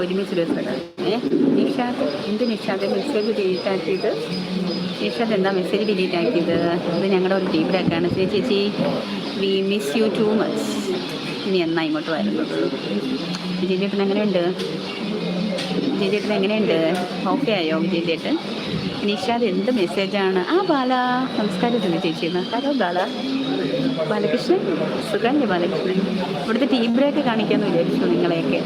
ഒരുമിച്ച് വെച്ചത് നിഷാദ് എന്ത് നിഷാദ് മെസ്സേജ് ഡിലീറ്റ് ആക്കിയത് നിഷാദ് എന്താ മെസ്സേജ് ഡിലീറ്റ് ആക്കിയത് അത് ഞങ്ങളുടെ ഒരു ഫീഡ്ബാക്കാണ് ചേച്ചി we miss you too much ഇനി എന്നാ ഇങ്ങോട്ട് വരുന്നത്? വിജയചേട്ടൻ എങ്ങനെയുണ്ട്? വിജയചേട്ടൻ എങ്ങനെയുണ്ട്? ഓക്കെ ആയോ വിജയചേട്ടൻ? നിഷാദ് എന്ത് മെസ്സേജാണ് ആ ബാല. നമസ്കാരം തന്നെ ചേച്ചി. എന്ന് ഹലോ ബാല. ബാലകൃഷ്ണൻ? സുഖമല്ലേ ബാലകൃഷ്ണൻ? ഇവിടുത്തെ ടീ ബ്രേക്ക് കാണിക്കാമെന്ന് വിചാരിച്ചു നിങ്ങളെയൊക്കെ.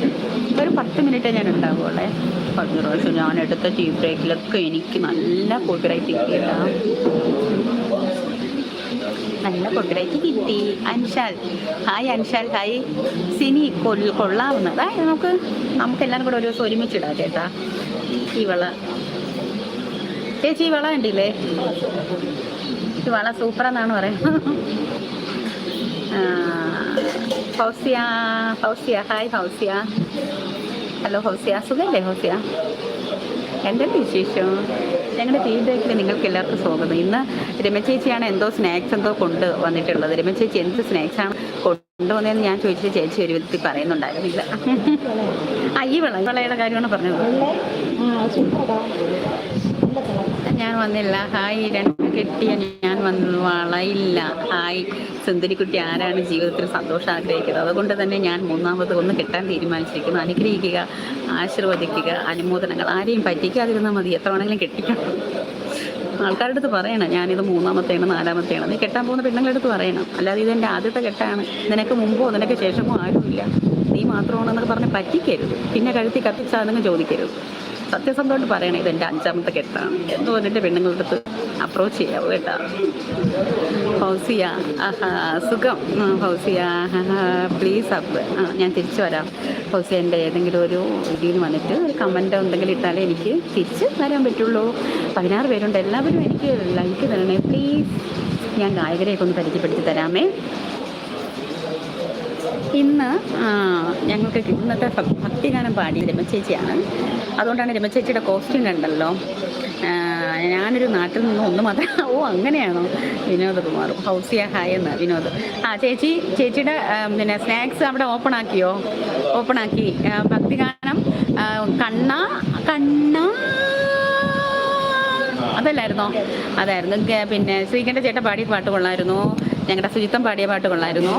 ഒരു പത്ത് മിനിറ്റേ ഞാൻ ഉണ്ടാവുള്ളേ. പതിനൊരു പ്രാവശ്യം ഞാൻ എടുത്ത ടീ ബ്രേക്കിലൊക്കെ എനിക്ക് നല്ല കോപ്പിറൈറ്റ് കിട്ടിയിട്ടാ. നല്ല കോപ്പിറൈറ്റ് കിട്ടി. അൻഷാൽ. Hi Anshal hi. സിനി കൊൽ കൊള്ളാവുന്നത് അതായത് നമുക്ക് നമുക്ക് എല്ലാവരും കൂടെ ഒരു ദിവസം ഒരുമിച്ചിടാം ചേട്ടാ. ഈ വള ചേച്ചി ഈ വള കണ്ടില്ലേ? ഈ വള സൂപ്പറെന്നാണ് പറയുന്നത്. ഫൗസിയ ഫൗസിയ. ഹായ് ഫൗസിയ. ഹലോ ഹൗസിയ സുഖല്ലേ ഹൗസിയ എന്തൊക്കെ വിശേഷം? ഞങ്ങളുടെ ഫീഡ്ബാക്കിൽ നിങ്ങൾക്ക് എല്ലാവർക്കും സ്വാഗതം. ഇന്ന് രമചേച്ചിയാണ് എന്തോ സ്നാക്സ് എന്തോ കൊണ്ട് വന്നിട്ടുള്ളത്. രമചേച്ചി എന്ത് സ്നാക്സാണ് കൊണ്ടുവന്നതെന്ന് ഞാൻ ചോദിച്ചത് ചേച്ചി ഒരു വിധത്തിൽ പറയുന്നുണ്ടായിരുന്നില്ല. ഈ വിള വിളയുടെ കാര്യമാണ് പറഞ്ഞത് ഞാൻ വന്നില്ല. ഹായ് രണ്ട് കെട്ടിയ ഞാൻ വന്നു വളയില്ല. ഹായ് സുന്ദരിക്കുട്ടി ആരാണ്? ജീവിതത്തിൽ സന്തോഷം ആഗ്രഹിക്കുന്നത്. അതുകൊണ്ട് തന്നെ ഞാൻ മൂന്നാമത് ഒന്ന് കിട്ടാൻ തീരുമാനിച്ചിരിക്കുന്നു. അനുഗ്രഹിക്കുക ആശീർവദിക്കുക അനുമോദനങ്ങൾ ആരെയും പറ്റിക്കാതിരുന്നാൽ മതി. എത്ര വേണമെങ്കിലും കെട്ടിക്കണം ആൾക്കാരുടെ അടുത്ത് പറയണം ഞാനിത് മൂന്നാമത്തെയാണ് നാലാമത്തെയാണ്. നീ കെട്ടാൻ പോകുന്ന പെണ്ണുങ്ങളുടെ അടുത്ത് പറയണം. അല്ലാതെ ഇതെന്റെ ആദ്യത്തെ കെട്ടാണ്. നിനക്ക് മുമ്പോ നിനക്ക് ശേഷമോ ആരുമില്ല. നീ മാത്രമാണെന്നൊക്കെ പറഞ്ഞ് പറ്റിക്കരുത്. പിന്നെ കഴുത്തി കത്തിച്ചാണെന്ന് ചോദിക്കരുത്. സത്യസന്ധമായിട്ട് പറയണേ ഇത് എന്റെ അഞ്ചാമത്തെ കെട്ടാണ്. എന്തോ എന്റെ പെണ്ണുങ്ങളുടെ അടുത്ത് അപ്രോച്ച് ചെയ്യാവൂ കേട്ടാ. ഹൗസിയ ആഹാ സുഖം. ഹൗസിയ ഫൗസിയ പ്ലീസ് അപ്പ് ഞാൻ തിരിച്ചു വരാം. ഫൗസിയ എന്റെ ഏതെങ്കിലും ഒരു ഇതിന് വന്നിട്ട് ഒരു കമന്റ് എന്തെങ്കിലും ഇട്ടാലേ എനിക്ക് തിരിച്ച് വരാൻ പറ്റുള്ളൂ. പതിനാറ് പേരുണ്ട്. എല്ലാവരും എനിക്ക് ലൈക്ക് തരണേ. പ്ലീസ് ഞാൻ ഗായകരെയൊക്കെ ഒന്ന് പരിചയപ്പെടുത്തി തരാമേ. ഇന്ന് ഞങ്ങൾക്ക് ഇന്നത്തെ ഭക്തിഗാനം പാടി രമചേച്ചിയാണ് അതുകൊണ്ടാണ് രമചേച്ചിയുടെ കോസ്റ്റ്യൂം കണ്ടല്ലോ. ഞാനൊരു നാട്ടിൽ നിന്ന് ഒന്ന് മാത്രം ഓ അങ്ങനെയാണോ? വിനോദ് കുമാർ ഹൗസിയ ഹായ് എന്ന് വിനോദ്. ആ ചേച്ചി ചേച്ചിയുടെ പിന്നെ സ്നാക്സ് അവിടെ ഓപ്പൺ ആക്കിയോ? ഓപ്പൺ ആക്കി. ഭക്തിഗാനം കണ്ണ കണ്ണ. അതല്ലായിരുന്നോ? അതായിരുന്നു. പിന്നെ ശ്രീകണ്ഠ ചേട്ടൻ പാടി പാട്ട് കൊള്ളായിരുന്നു ഞങ്ങളുടെ ശുചിത്വം പാടിയ പാട്ട് കൊള്ളായിരുന്നു.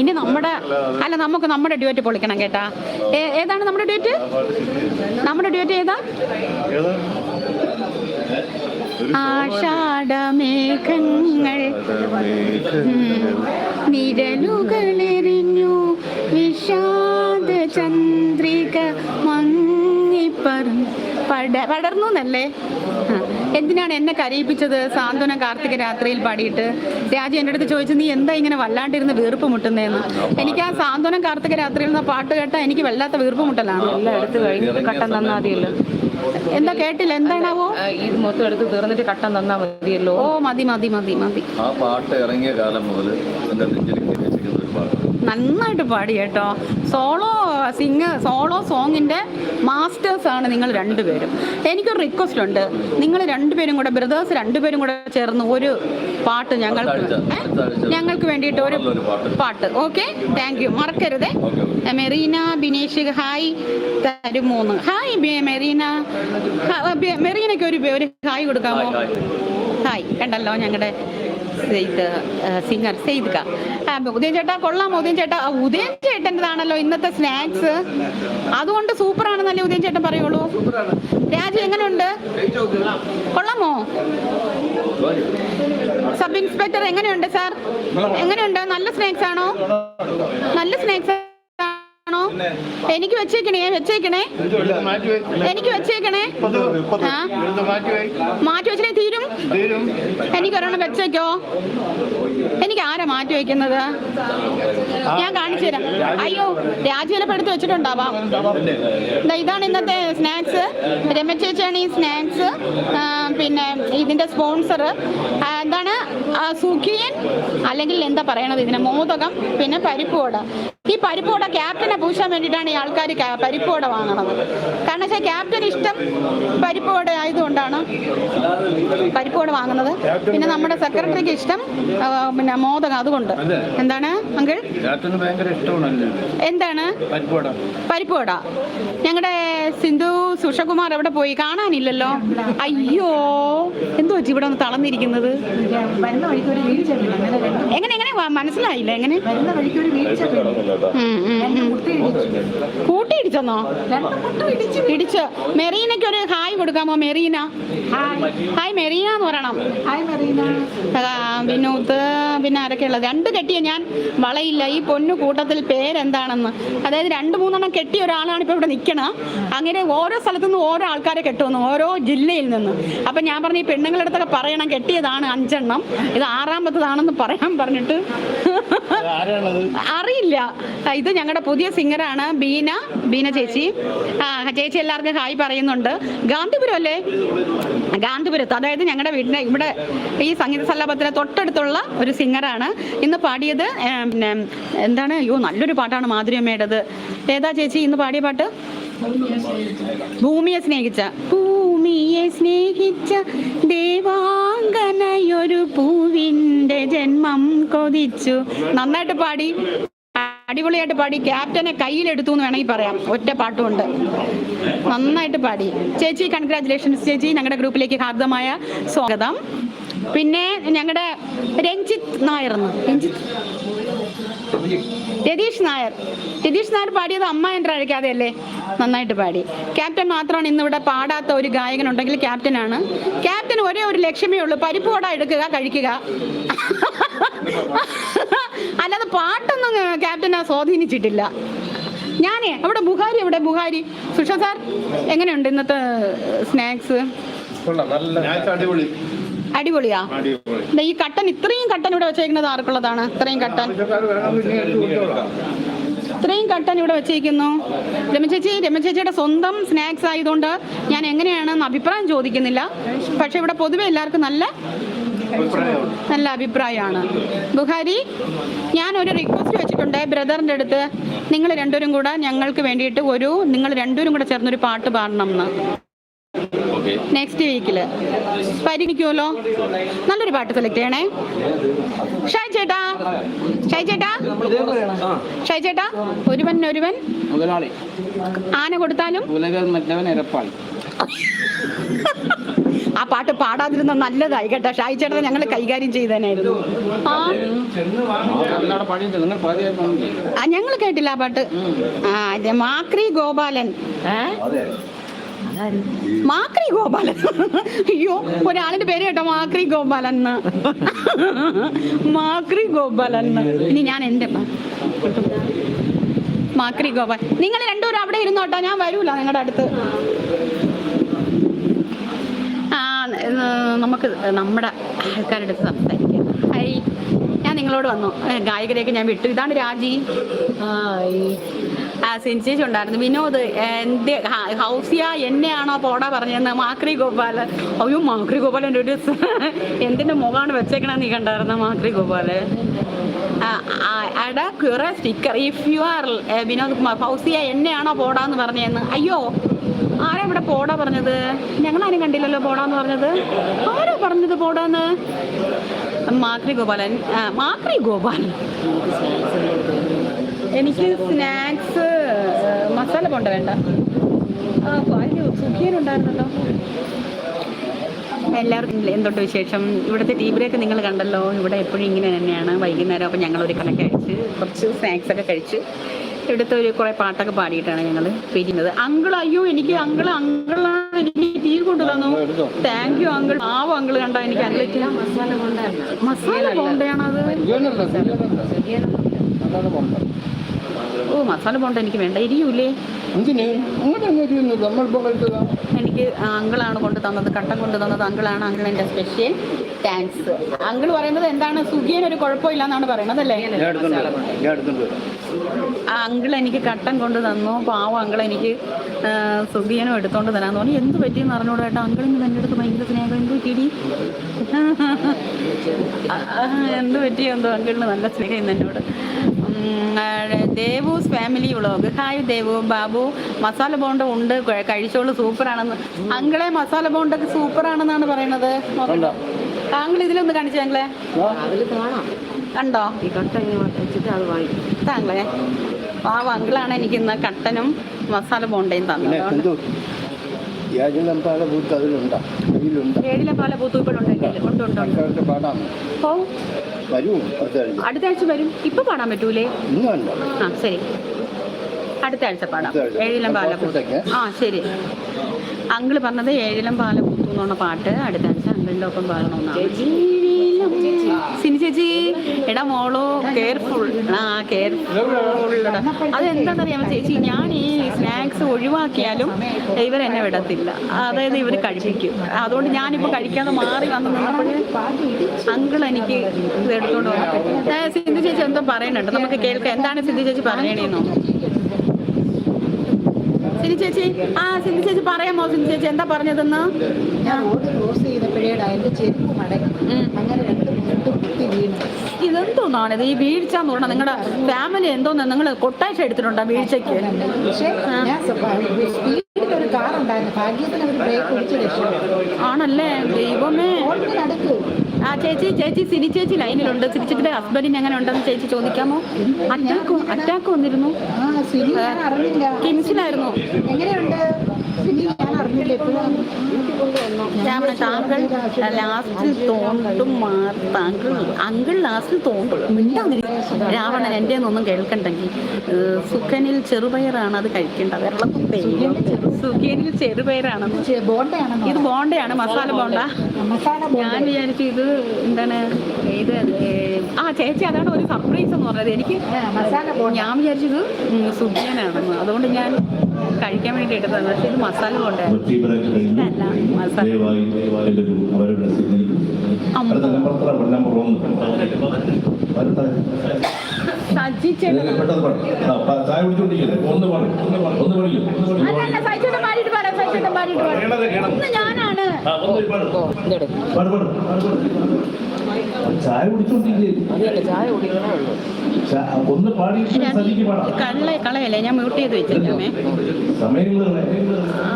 ഇനി നമ്മുടെ അല്ല നമുക്ക് നമ്മുടെ ഡ്യൂറ്റ് പൊളിക്കണം കേട്ടാ. ഏതാണ് നമ്മുടെ ഡ്യൂറ്റ്? നമ്മുടെ ഡ്യൂറ്റ് ഏതാ? ആഷാഢമേഘങ്ങൾ. വിരലുകളെറിഞ്ഞു. വിഷാദ ചന്ദ്രിക മങ്ങിപ്പറ പട പടർന്നു എന്നല്ലേ എന്തിനാണ് എന്നെ കരയിപ്പിച്ചത് സാന്ത്വനം കാർത്തിക രാത്രിയിൽ പാടിയിട്ട്? രാജു എന്റെ അടുത്ത് ചോദിച്ചു നീ എന്താ ഇങ്ങനെ വല്ലാണ്ടിരുന്ന് വീർപ്പ് മുട്ടുന്നതെന്ന് എനിക്ക് ആ സാന്ത്വനം കാർത്തിക രാത്രിയിൽ നിന്ന് പാട്ട് കേട്ടാ എനിക്ക് വല്ലാത്ത വീർപ്പ് മുട്ടലാണ്. എല്ലാം എടുത്ത് കഴിഞ്ഞ് കട്ടൻ തന്നാ മതിയല്ലോ. എന്താ കേട്ടില്ല? എന്താണാവോ? ഇത് മൊത്തം എടുത്ത് തീർന്നിട്ട് കട്ടം തന്നാ മതിയല്ലോ. ഓ മതി മതി മതി മതി. ആ പാട്ട് ഇറങ്ങിയ കാലം മുതൽ നന്നായിട്ട് പാടി കേട്ടോ. സോളോ സിംഗ് സോളോ സോങ്ങിന്റെ മാസ്റ്റേഴ്സാണ് ആണ് നിങ്ങൾ രണ്ടുപേരും. എനിക്കൊരു റിക്വസ്റ്റ് ഉണ്ട്. നിങ്ങൾ രണ്ടുപേരും കൂടെ ബ്രദേഴ്സ് രണ്ടുപേരും കൂടെ ചേർന്ന് ഒരു പാട്ട് ഞങ്ങൾക്ക് ഞങ്ങൾക്ക് വേണ്ടിയിട്ട് ഒരു പാട്ട്. ഓക്കെ താങ്ക് യു മറക്കരുതേ. മെറീന ബിനേഷ് ഹായ് തരുമൂന്ന്. ഹായ് മെറീന. മെറീനയ്ക്ക് ഒരു ഒരു ഹായ് കൊടുക്കാമോ? ഹായ് കണ്ടല്ലോ ഞങ്ങളുടെ സെയ്ത് സിംഗർ സെയ്ദ് ക ആ, ഉദയൻ ചേട്ടാ കൊള്ളാം. ഉദയൻ ചേട്ടാ ഉദയൻ ചേട്ടന്റെതാണല്ലോ ഇന്നത്തെ സ്നാക്സ്. അതുകൊണ്ട് സൂപ്പറാണെന്നല്ലേ ഉദയൻ ചേട്ടൻ പറയുള്ളൂ? രാജു എങ്ങനെയുണ്ട് കൊള്ളാമോ? സബ് ഇൻസ്പെക്ടർ എങ്ങനെയുണ്ട് സാർ? എങ്ങനെയുണ്ട്? നല്ല സ്നാക്സ് ആണോ? നല്ല സ്നാക്സ് ആണോ? എനിക്ക് വെച്ചേക്കണേ വെച്ചേക്കണേ. എനിക്ക് വെച്ചേക്കണേ. മാറ്റി വെച്ചേ തീരും? എനിക്ക് ഒരെണ്ണം വെച്ചേക്കോ. എനിക്ക് ആരാ മാറ്റി വെക്കുന്നത്? ഞാൻ കാണിച്ചു തരാം. അയ്യോ രാജുവിനെ എടുത്ത് വെച്ചിട്ടുണ്ടാവാം? ഇതാണ് ഇന്നത്തെ സ്നാക്സ്. രമചേച്ചിയാണ് ഈ സ്നാക്സ്. പിന്നെ ഇതിന്റെ സ്പോൺസർ. എന്താണ്? സുഖിയൻ. അല്ലെങ്കിൽ എന്താ പറയണത് ഇതിന്? മോദകം പിന്നെ പരിപ്പ് ഈ പരിപ്പോട ക്യാപ്റ്റനെ പൂശാൻ വേണ്ടിയിട്ടാണ് ഈ ആൾക്കാർ പരിപ്പോട വാങ്ങണത്. കാരണം വെച്ചാൽ ക്യാപ്റ്റൻ ഇഷ്ടം പരിപ്പോട ആയതുകൊണ്ടാണ് പരിപ്പോട വാങ്ങുന്നത്. പിന്നെ നമ്മുടെ സെക്രട്ടറിക്ക് ഇഷ്ടം പിന്നെ മോദകം അതുകൊണ്ട്. എന്താണ് അങ്കിൾ? ക്യാപ്റ്റന് ഭയങ്കര ഇഷ്ടമാണല്ലോ? എന്താണ്? പരിപ്പോട. പരിപ്പോട. ഞങ്ങളുടെ സിന്ധു സുഷകുമാർ അവിടെ പോയി. കാണാനില്ലല്ലോ? അയ്യോ എന്തോ ഇവിടെ ഒന്ന് തളർന്നിരിക്കുന്നത്? എങ്ങനെ എങ്ങനെ? മനസ്സിലായില്ല എങ്ങനെ? കൂട്ടി ഇടിച്ചെന്നോ? ഇടിച്ചു. മെറീനയ്ക്ക് ഒരു ഹായ് കൊടുക്കാമോ മെറീന? ഹായ്. മെറീന എന്ന് പറയണം. ഹായ് മെറീന. വിനോദ്. പിന്നെ ആരൊക്കെയുള്ളത് രണ്ട് കെട്ടിയ ഞാൻ വളയില്ല. ഈ പൊന്നു കൂട്ടത്തിൽ പേരെന്താണെന്ന്? അതായത് രണ്ട് മൂന്നെണ്ണം കെട്ടിയ ഒരാളാണ് ഇപ്പോൾ ഇവിടെ നിൽക്കണം അങ്ങനെ ഓരോ സ്ഥലത്തു നിന്ന് ഓരോ ആൾക്കാരെ കെട്ടുമെന്ന് ഓരോ ജില്ലയിൽ നിന്ന്. അപ്പം ഞാൻ പറഞ്ഞു ഈ പെണ്ണുങ്ങളുടെ അടുത്തൊക്കെ പറയണം. കെട്ടിയതാണ് അഞ്ചെണ്ണം. ഇത് ആറാമത്തതാണെന്ന് പറയാൻ പറഞ്ഞിട്ട്. അറിയില്ല. ഇത് ഞങ്ങളുടെ പുതിയ സിംഗറാണ് ബീന ബീന ചേച്ചി. ആ ചേച്ചി എല്ലാവർക്കും ഹായ് പറയുന്നുണ്ട്. ഗാന്ധിപുരം അല്ലേ ഗാന്ധിപുരത്ത്. അതായത് ഞങ്ങളുടെ വീടിന്റെ ഇവിടെ ഈ സംഗീത സല്ലാപത്തിന് തൊട്ടടുത്തുള്ള ഒരു സിംഗറാണ്. ഇന്ന് പാടിയത് പിന്നെ എന്താണ് അയ്യോ നല്ലൊരു പാട്ടാണ് മാധുര്യമ്മയുടേത്. ഏതാ ചേച്ചി ഇന്ന് പാടിയ പാട്ട്? ഭൂമിയെ സ്നേഹിച്ച ഭൂമിയെ സ്നേഹിച്ച ദേവാംഗനയൊരു പൂവിന്റെ ജന്മം കൊതിച്ചു. നന്നായിട്ട് പാടി. അടിപൊളിയായിട്ട് പാടി. ക്യാപ്റ്റനെ കയ്യിലെടുത്തു എന്ന് വേണമെങ്കിൽ പറയാം. ഒറ്റ പാട്ടുമുണ്ട്. നന്നായിട്ട് പാടി. ചേച്ചി കൺഗ്രാറ്റുലേഷൻസ് ചേച്ചി. ഞങ്ങളുടെ ഗ്രൂപ്പിലേക്ക് ഹാർദമായ സ്വാഗതം. പിന്നെ ഞങ്ങളുടെ രഞ്ജിത്ത് നായർ എന്ന് രഞ്ജിത്ത്. രതീഷ് നായർ. രതീഷ് നായർ പാടിയത് അമ്മ എന്റെ അழைക്കാതെ അല്ലേ നന്നായിട്ട് പാടി. ക്യാപ്റ്റൻ മാത്രമാണ് ഇന്നിവിടെ പാടാത്ത ഒരു ഗായകനുണ്ടെങ്കിൽ ക്യാപ്റ്റനാണ്. ക്യാപ്റ്റൻ ഒരേ ഒരു ലക്ഷ്യമേ ഉള്ളൂ പരിപ്പ് വട എടുക്കുക കഴിക്കുക. അല്ലാതെ പാട്ടൊന്നും ക്യാപ്റ്റനെ സ്വാധീനിച്ചിട്ടില്ല. ഞാനേ അവിടെ ബുഹാരി എവിടെ ബുഹാരി. സുഷ സാർ എങ്ങനെയുണ്ട് ഇന്നത്തെ സ്നാക്സ് അടിപൊളി. അടിപൊളിയാ. അടിപൊളി. ഈ കട്ടൻ ഇത്രയും കട്ടൻ ഇവിടെ വെച്ചേക്കുന്നത് ആർക്കുള്ളതാണ്? ഇത്രയും കട്ടൻ. ഇത്രയും കട്ടൻ ഇവിടെ വെച്ചേക്കുന്നു. രമചേച്ചി രമചേച്ചിയുടെ സ്വന്തം സ്നാക്സ് ആയതുകൊണ്ട് ഞാൻ എങ്ങനെയാണെന്ന് അഭിപ്രായം ചോദിക്കുന്നില്ല. പക്ഷെ ഇവിടെ പൊതുവെ എല്ലാവർക്കും നല്ല നല്ല അഭിപ്രായമാണ്. ബുഹാരി ഞാൻ ഒരു റിക്വസ്റ്റ് വെച്ചിട്ടുണ്ട് ബ്രദറിന്റെ അടുത്ത്. നിങ്ങൾ രണ്ടുപേരും കൂടെ ഞങ്ങൾക്ക് വേണ്ടിയിട്ട് ഒരു നിങ്ങൾ രണ്ടുപേരും കൂടെ ചേർന്നൊരു പാട്ട് പാടണം എന്ന്. നെക്സ്റ്റ് വീക്കിൽ പരിഗണിക്കുമല്ലോ നല്ലൊരു പാട്ട് സെലക്ട് ചെയ്യണേ. ഷൈ ചേട്ടാ. ഷൈ ചേട്ടാ. ഷൈ ചേട്ടാ. ഒരുവൻ ഒരുവൻ. മുതലാളി. ആന കൊടുത്താലും? ആ പാട്ട് പാടാതിരുന്ന നല്ലതായി കേട്ടോ. ഷായ് ചേട്ടനെ ഞങ്ങൾ കൈകാര്യം ചെയ്തേനായിരുന്നു. ആ. ഞങ്ങൾ കേട്ടില്ല ആ പാട്ട്. ആ മാക്രി ഗോപാലൻ. മാക്രി ഗോപാലൻ. അയ്യോ ഒരാളിന്റെ പേര് കേട്ടോ മാക്രി ഗോപാലൻ മാക്രി ഗോപാലൻ ഇനി ഞാൻ എന്റെ മാക്രി ഗോപാൽ നിങ്ങൾ രണ്ടുപേരും അവിടെ ഇരുന്നോട്ടോ ഞാൻ വരൂല നിങ്ങളുടെ അടുത്ത്. ആ നമുക്ക് നമ്മുടെ ആൾക്കാരുടെ അടുത്ത് സംസാരിക്കാം. നിങ്ങളോട് വന്നു. ഗായകരെയൊക്കെ ഞാൻ വിട്ടു. ഇതാണ് രാജി. ആ സെൻസേഷൻ ഉണ്ടായിരുന്നു. വിനോദ് എന്റെ ഹൗസിയ എന്നെയാണോ പോടാ പറഞ്ഞതെന്ന് മാക്രി ഗോപാൽ അയ്യോ മാക്രി ഗോപാലന്റെ ഒരു എന്തിന്റെ എന്തിന്റെ മുഖമാണ് വെച്ചേക്കണമെന്ന് നീ കണ്ടായിരുന്ന മാക്രി ഗോപാൽ അട ക്യൂറ sticker if you are Vinod Kumar Housiya എന്നെയാണോ പോടാന്ന് പറഞ്ഞതെന്ന്. അയ്യോ ആരാ ഇവിടെ പോടാ പറഞ്ഞത്? ഞങ്ങളാരും കണ്ടില്ലല്ലോ പോടാന്ന് പറഞ്ഞത്. ആരാ പറഞ്ഞത് പോടാന്ന്? മാക്രി ഗോപാലൻ മാക്രി ഗോപാലൻ എനിക്ക് സ്നാക്സ് മസാല പോണ്ട വേണ്ട. ആ എല്ലാവർക്കും എന്തുണ്ട് വിശേഷം? ഇവിടുത്തെ ടീ ബ്രേക്ക് നിങ്ങൾ കണ്ടല്ലോ. ഇവിടെ എപ്പോഴും ഇങ്ങനെ തന്നെയാണ്. വൈകുന്നേരം അപ്പോൾ ഞങ്ങൾ ഒരു കണക്ക് കഴിച്ച് കുറച്ച് സ്നാക്സ് ഒക്കെ കഴിച്ച് ഇവിടുത്തെ ഒരു കുറേ പാട്ടൊക്കെ പാടിയിട്ടാണ് ഞങ്ങൾ പിരിഞ്ഞത് അങ്കിൾ അയ്യോ എനിക്ക് അങ്കിൾ അങ്കിളാണ് എനിക്ക് തീ കൊണ്ടു തന്നു താങ്ക് യു അങ്കിൾ. ആവോ അങ്കിൾ കണ്ടോ എനിക്ക് അങ്കിൾ. മസാല ബോണ്ടയാണത് അതാണ് ഓ മസാല ബോണ്ട എനിക്ക് വേണ്ട. ഇരിയൂലേ. എനിക്ക് അങ്കിളാണ് കൊണ്ടു തന്നത് കട്ടൻ കൊണ്ടു തന്നത് അങ്കിളാണ്. അങ്കിൾ എന്റെ സ്പെഷ്യൽ താങ്ക്സ് അങ്കിൾ പറയുന്നത് എന്താണ്? സുഖിയൻ ഒരു കുഴപ്പമില്ല എന്നാണ് പറയുന്നത് അല്ലേ? ആ അങ്കിൾ എനിക്ക് കട്ടൻ കൊണ്ട് തന്നു. പാവം അങ്കിൾ എനിക്ക് സുഖിയനും എടുത്തോണ്ട് തരാന്ന് പറഞ്ഞു. എന്ത് പറ്റിയെന്ന് അറിഞ്ഞൂടെ കേട്ടോ അങ്കിൾ ഇന്ന് എന്റെ അടുത്ത് ഭയങ്കര സ്നേഹം. എന്ത് പറ്റിയടി എന്ത് പറ്റിയോ എന്തോ അങ്കിളിന് നല്ല സ്നേഹം ഇന്ന് എന്നോട്. Devus family vlog. Hi Devu. Babu masala bonda ഉണ്ട്. കഴി- കഴിച്ചോളൂ. സൂപ്പറാണെന്ന്. അങ്കിളെ മസാല ബോണ്ടൊക്കെ സൂപ്പറാണെന്നാണ് പറയണത്? താങ്കൾ ഇതിലൊന്ന് കാണിച്ചു ഞങ്ങളെ കണ്ടോ? ഈ കട്ട ഇങ്ങനെ വെച്ചിട്ട് അത് വാങ്ങിക്കും താങ്കളെ ആ അങ്കിളാണ് എനിക്ക് ഇന്ന് കട്ടനും മസാല ബോണ്ടയും തന്നത്. പാല അതിലുണ്ടോ. ഏഴിലെ പാല പാടാം. ഓ വരും അടുത്താഴ്ച. അടുത്ത ആഴ്ച വരും. ഇപ്പൊ പാടാൻ പറ്റൂലേ? ആ ശരി. അടുത്ത ആഴ്ച പാടാം. ഏഴിലം പാലപൂത്ത്? ആ ശരി. അങ്കിൾ പറഞ്ഞത് ഏഴിലം പാലപൂത്തു എന്നുള്ള പാട്ട് അടുത്ത അങ്കിളിന്റെ ഒപ്പം പാടണമെന്നാണ്. സിനി ചേച്ചി എടാ മോളോ കെയർഫുൾ ആ കെയർഫുൾ അതെന്താണെന്നറിയാമോ ചേച്ചി ഞാൻ ഈ സ്നാക്സ് ഒഴിവാക്കിയാലും എന്നെ വിടത്തില്ല. അതായത് ഇവർ കഴിപ്പിക്കും. അതുകൊണ്ട് ഞാനിപ്പോൾ കഴിക്കാതെ മാറി വന്ന് അങ്കിൾ എനിക്ക് ഇത് എടുത്തോണ്ട് വന്നു ഏ, സിന്ധു ചേച്ചി എന്തോ പറയുന്നുണ്ട്. നമുക്ക് കേൾക്കാം. എന്താണ് സിന്ധു ചേച്ചി പറയണേന്നോ? സിന്ധു ചേച്ചി ആ സിന്ധു ചേച്ചി പറയാമോ? സിന്ധു ചേച്ചി എന്താ പറഞ്ഞതെന്ന്? ഞാൻ റോഡ് ക്രോസ് ചെരുപ്പ് മടങ്ങി. അങ്ങനെ രണ്ട് മുട്ട് കുത്തി വീണു. ഇതെന്തോന്നാണിത്? ഈ വീഴ്ച എന്ന് പറഞ്ഞാൽ നിങ്ങളുടെ ഫാമിലി എന്തോന്ന്? നിങ്ങൾ കൊട്ടാഴ്ച എടുത്തിട്ടുണ്ടോ വീഴ്ചയ്ക്ക്? ഒരു ഭാഗ്യത്തിന് ഒരു ബ്രേക്ക് പിടിച്ച് രക്ഷപ്പെട്ടു. ആണല്ലേ? ദൈവമേ. നടുക്ക് ആ ചേച്ചി ചേച്ചി സിനി ചേച്ചി ലൈനിലുണ്ട്. സിനി ചേച്ചിയുടെ ഹസ്ബൻഡിന് എങ്ങനെ ഉണ്ടെന്ന് ചേച്ചി ചോദിക്കാമോ? അറ്റാക്ക് അറ്റാക്ക് വന്നിരുന്നു. കിംസിലായിരുന്നു. എങ്ങനെയുണ്ട്? താങ്കൾ ലാസ്റ്റ് തോണ്ടും താങ്കൾ അങ്കിൾ ലാസ്റ്റ് തോണ്ടും മിണ്ടാതിരി രാവണൻ എന്റെ ഒന്നും കേൾക്കണ്ടെങ്കിൽ സുഖനിൽ ചെറുപയറാണ് അത് കഴിക്കേണ്ടത് വെള്ളത്തിൽ സുഖനിൽ ചെറുപയറാണ്. ഇത് ബോണ്ടയാണ് മസാല ബോണ്ട. ഞാൻ വിചാരിച്ചു ഇത് എന്താണ് ഇത് ആ ചേച്ചി അതാണ് ഒരു സർപ്രൈസ് എന്ന് പറഞ്ഞത്. എനിക്ക് ഞാൻ വിചാരിച്ചത് സുഖിയനാണെന്ന്. അതുകൊണ്ട് ഞാൻ കഴിക്കാൻ വേണ്ടി എടുത്തതാണ്. പക്ഷേ ഇത് മസാല ബോണ്ടായിരുന്നു ബ്രേക്ക് മസാല ദയവായി എല്ലാവരും അവരുടെ നമ്പർ ഒന്ന്. ചായ കുടിച്ചോണ്ടിരിക്കല്ലേ? ഒന്ന് പാടും ഒന്ന് പാടും ഒന്ന് പഠിക്കും ചായ കുടിച്ചോണ്ടിരിക്കേ ഒന്ന് കള്ള കളയല്ലേ ഞാൻ മ്യൂട്ട് ചെയ്ത് ആ.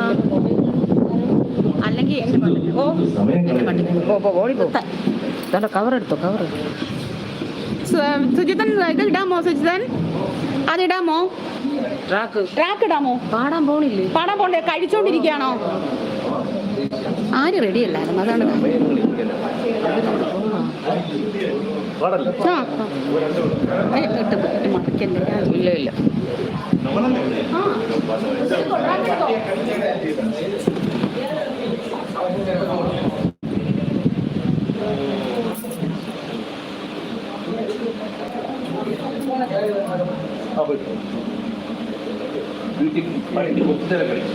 അല്ലെങ്കിൽ എന്റെ ഓ പാട്ട്. ഓടിപ്പോ കവർ എടുത്തോ കവർ സുജിതൻ ഇത് ഇടാമോ സുജിതൻ? അതിടാമോ ട്രാക്ക്. ട്രാക്ക് ഇടാമോ? പാടാൻ പോണില്ലേ? പാടാൻ പോണ്ടേ? കഴിച്ചോണ്ടിരിക്കുകയാണോ? ആരും റെഡി അല്ലായിരുന്നു? അതാണ് ആ. മറക്കല്ലേ ഇല്ല ഇല്ല. വീട്ടിൽ പണിക്ക് ഒത്തിരി കളിച്ചു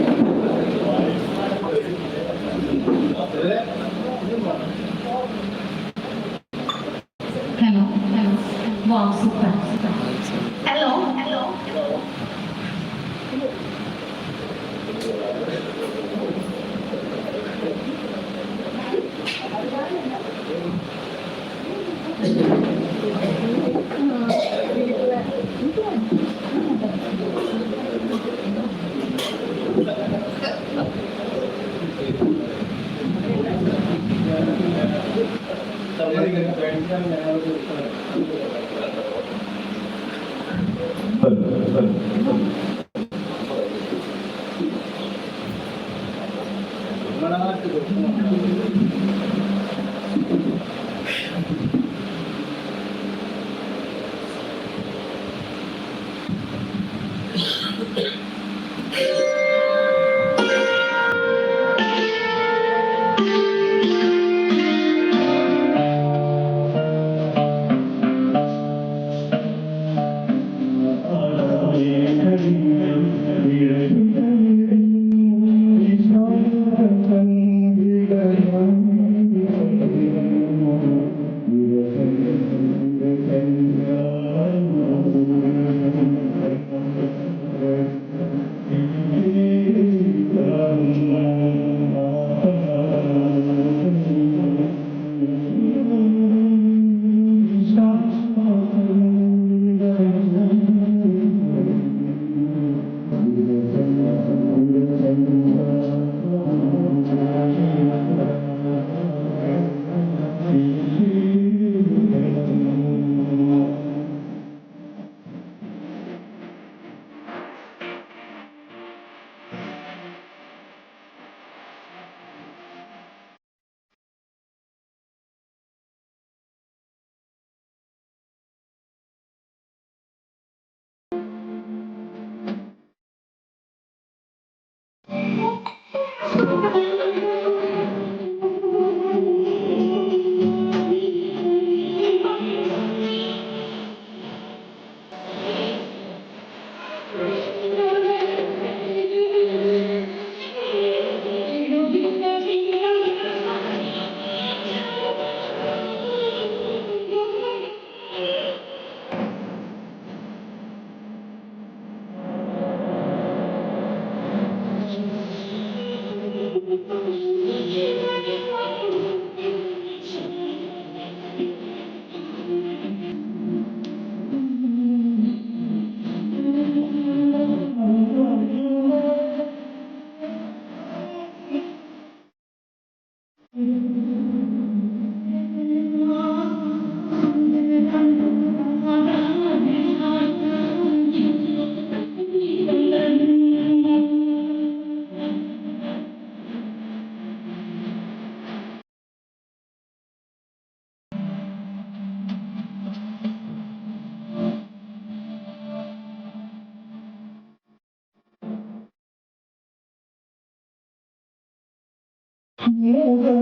നമ്പർ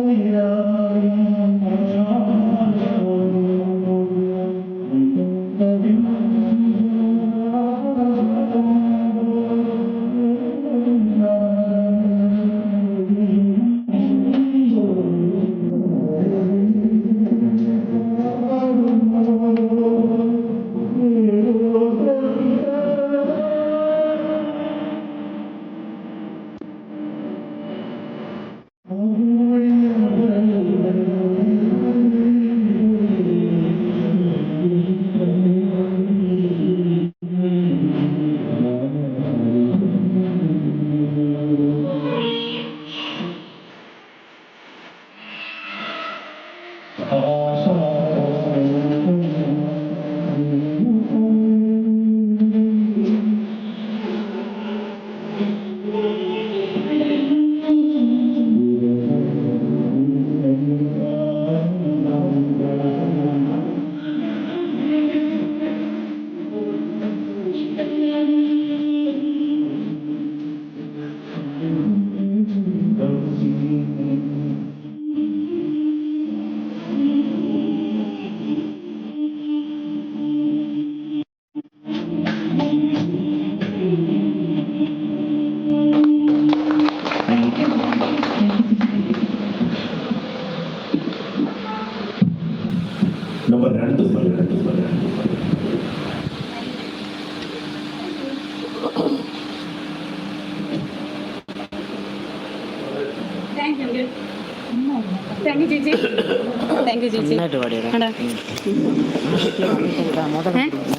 നന്നായിട്ട്?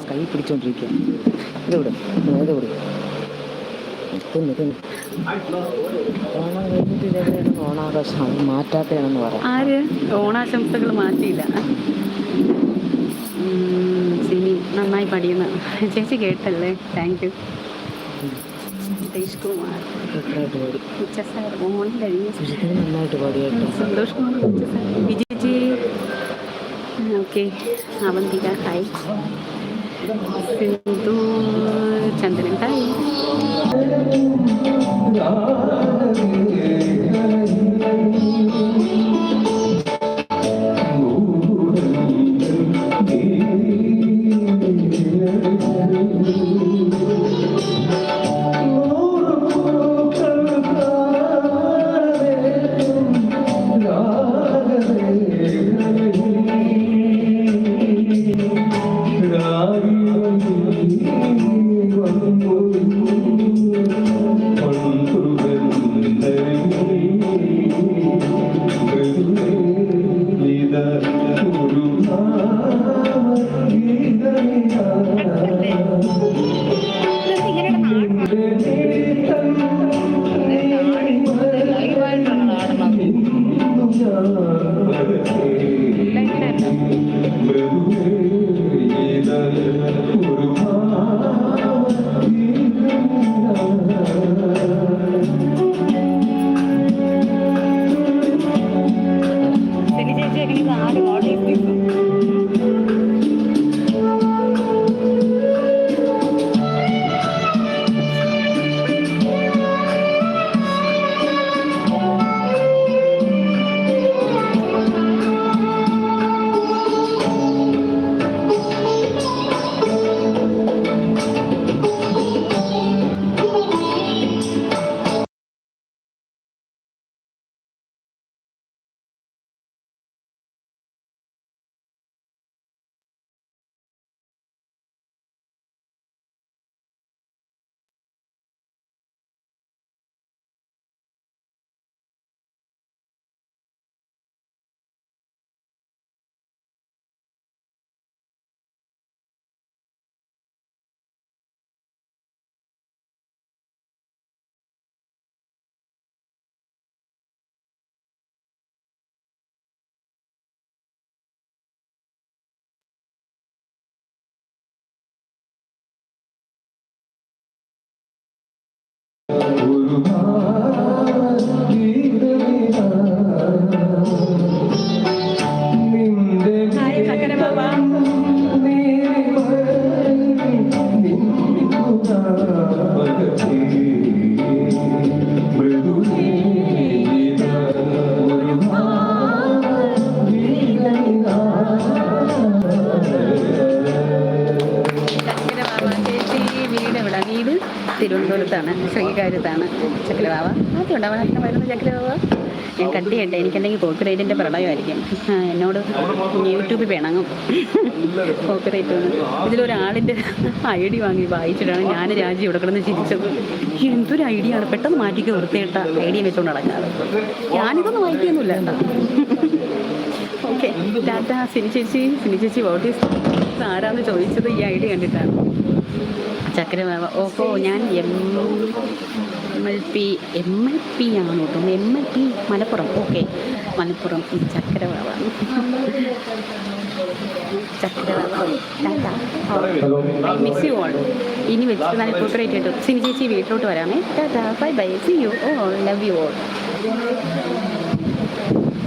കൈ പിടിച്ചോണ്ടിരിക്കുക ഇത് വിടും. ഇത് വിടും. ഓണാഘോഷം. മാറ്റാത്തതാണെന്ന് പറയാം. ആര്? ഓണാശംസകൾ മാറ്റിയില്ല. സിനി നന്നായി പഠിയുന്ന ചേച്ചി കേട്ടല്ലേ? താങ്ക് യു കുമാർ നന്നായിട്ട് പാടി സന്തോഷ് കുമാർ ഉച്ച sir Vijayaji okay Avanthika hi Sindhu Chandran hi hi തിരുവനന്തപുരത്താണ് ശ്രീകാര്യത്താണ് ചക്കര ബാബ ആദ്യം അവിടെ വരുന്ന ചക്കര ബാബ ഞാൻ കട്ട് ചെയ്യട്ടെ എനിക്കെന്തെങ്കിൽ കോപ്പിറൈറ്റിന്റെ പ്രളയമായിരിക്കും എന്നോട് യൂട്യൂബിൽ പിണങ്ങും കോപ്പിറൈറ്റ് വന്ന്. ഇതിലൊരാളിന്റെ ഐ ഡി വാങ്ങി വായിച്ചിട്ടാണ് ഞാൻ രാജി ഇവിടെ കിടന്ന് ചിരിച്ചത്. എന്തൊരു ഐഡിയ ആണ് പെട്ടെന്ന് മാറ്റിക്ക് വൃത്തിയിട്ട ഐഡിയ വെച്ചുകൊണ്ട് നടക്കാറ്. ഞാനിതൊന്നും വായിക്കൊന്നുമില്ല. കേട്ടോ ഓക്കെ ടാറ്റ സിനി ചേച്ചി സിനി ചേച്ചി വോട്ട് ആരാന്ന് ചോദിച്ചത് ഈ ഐ ഡി കണ്ടിട്ടാണ്. ചക്കരമാവ ഓഹോ ഞാൻ M L P M L P ആണ് കേട്ടോ. M L P Malappuram. Okay Malappuram ചക്കരമാവ ചക്കരമാവ മിസ് യു ഓൾ ഇനി വെച്ച് ഞാൻ കൂട്ടറായിട്ട് ചെയ്തു സിനി ചേച്ചി വീട്ടിലോട്ട് വരാമേ. Tata. Bye bye see you oh love you all